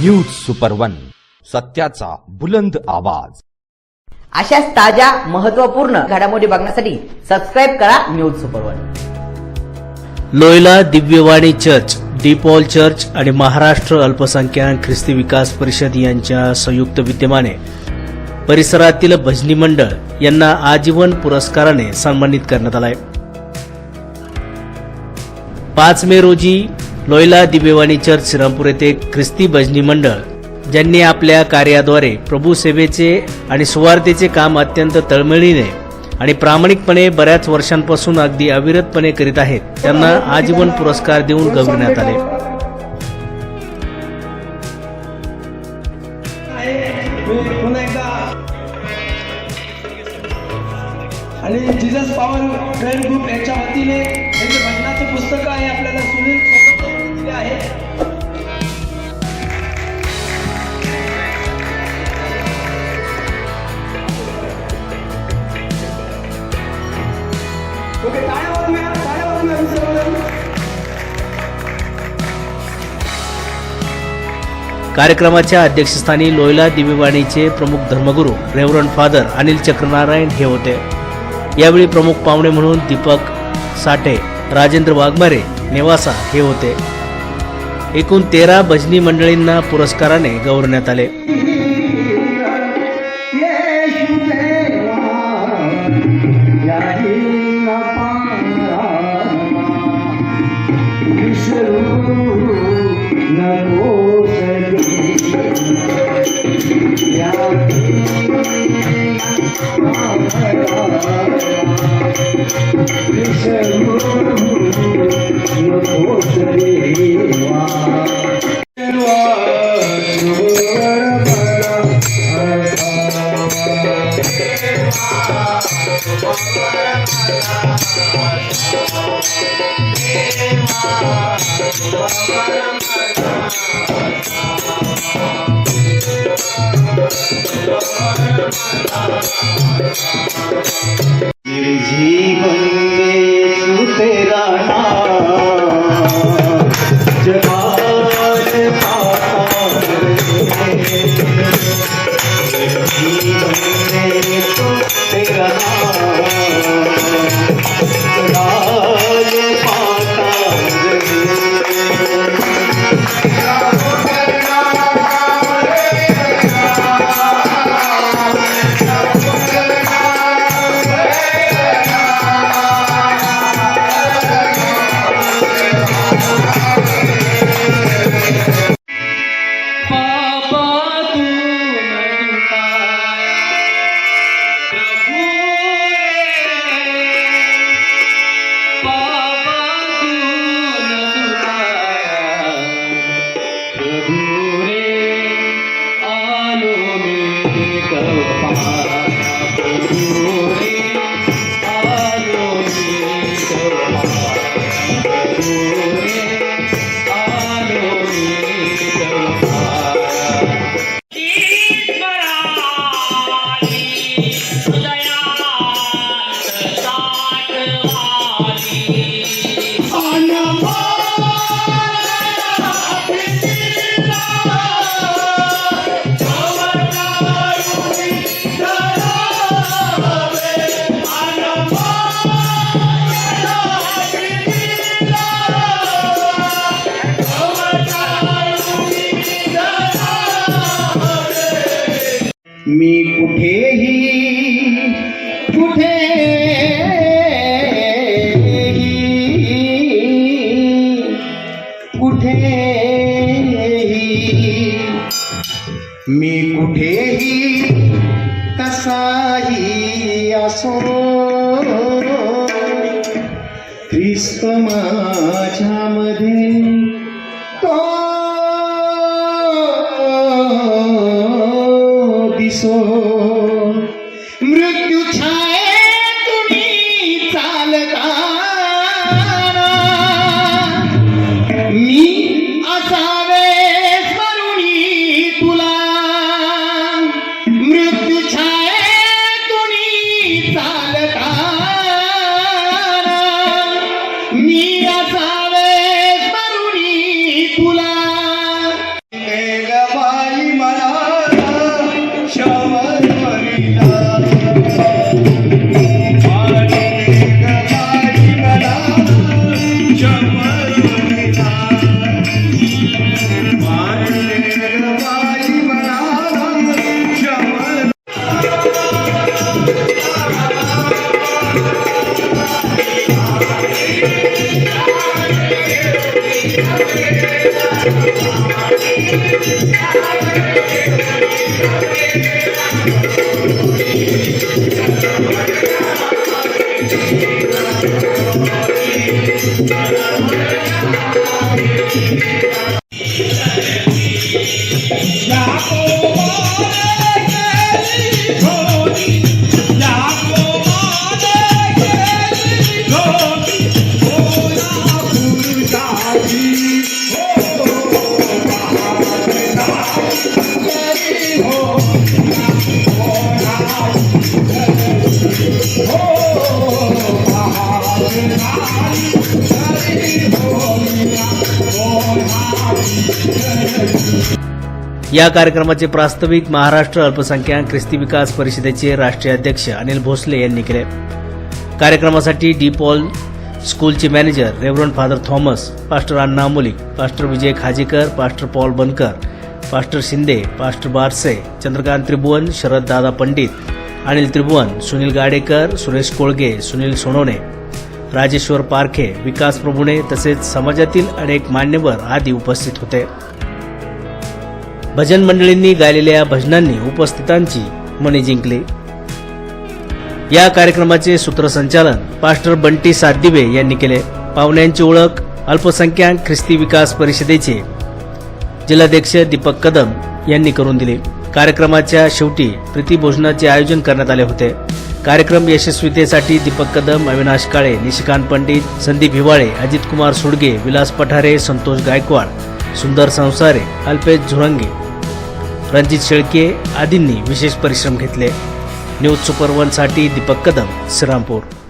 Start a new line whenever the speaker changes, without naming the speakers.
News super one सत्याचा बुलंद आवाज.
अशाच ताज्या महत्त्वपूर्ण घडामोडी बघण्यासाठी सबस्क्राईब करा news super one
Loyola Divyavani church DePaul church आणि महाराष्ट्र अल्पसंख्याक ख्रिस्ती विकास परिषद यांच्या संयुक्त विद्यमाने परिसरातील भजनी मंडळ यांना आजीवन पुरस्काराने सन्मानित करण्यात आलाय. पाच मे रोजी लोयला दिव्यवाणी चर्च श्रीरामपूर येथे ख्रिस्ती भजनी मंडळ ज्यांनी आपल्या कार्याद्वारे प्रभू सेवेचे आणि सुवार्थेचे काम अत्यंत तळमळीने आणि प्रामाणिकपणे बऱ्याच वर्षांपासून अगदी अविरतपणे करीत आहेत त्यांना आजीवन पुरस्कार देऊन गौरवण्यात आले.
आणि जिजस पॉवर फ्रेंड ग्रुप यांच्या वतीने
कार्यक्रमाच्या अध्यक्षस्थानी लोयला दिव्यवाणीचे प्रमुख धर्मगुरू रेव्हरंड फादर अनिल चक्रनारायण हे होते. यावेळी प्रमुख पाहुणे म्हणून दीपक साठे राजेंद्र वाघमारे नेवासा हे होते. एकूण तेरा भजनी मंडळींना पुरस्काराने गौरवण्यात आले.
जीवन में तू तेरा नाम। मी कुठेही कुठे कुठेही मी कुठेही कसाही असो. ख्रिस्त माझ्या Nah, Bravo!
या कार्यक्रमाचे प्रास्ताविक महाराष्ट्र अल्पसंख्याक ख्रिस्ती विकास परिषदेचे राष्ट्रीय अध्यक्ष अनिल भोसले यांनी केले. कार्यक्रमासाठी डी पॉल स्कूलचे manager reverend father Thomas pastor Anna Mulik pastor Vijay Khajekar pastor Paul Bankar pastor Shinde pastor Barse Chandrakant Tribhuvan Sharad दादा पंडित अनिल त्रिभुवन सुनील गाडेकर सुरेश कोळगे सुनील सोनवणे राजेश्वर पारखे विकास प्रभुणे तसेच समाजातील अनेक मान्यवर आदी उपस्थित होते. भजन मंडळींनी गायलेल्या भजनांनी उपस्थितांची मने जिंकली. या कार्यक्रमाचे सूत्रसंचालन पास्टर बंटी सातदिवे यांनी केले. पाहुण्यांची ओळख अल्पसंख्याक ख्रिस्ती विकास परिषदेचे जिल्हाध्यक्ष दीपक कदम यांनी करून दिली. कार्यक्रमाच्या शेवटी प्रीतीभोजनाचे आयोजन करण्यात आले होते. कार्यक्रम यशस्वीतेसाठी दीपक कदम अविनाश काळे निशिकांत पंडित संदीप हिवाळे अजित कुमार सुडगे विलास पठारे संतोष गायकवाड सुंदर संसारे अल्पेश झुरंगे रणजित शेळके आदींनी विशेष परिश्रम घेतले. न्यूज सुपर वनसाठी दीपक कदम श्रीरामपूर.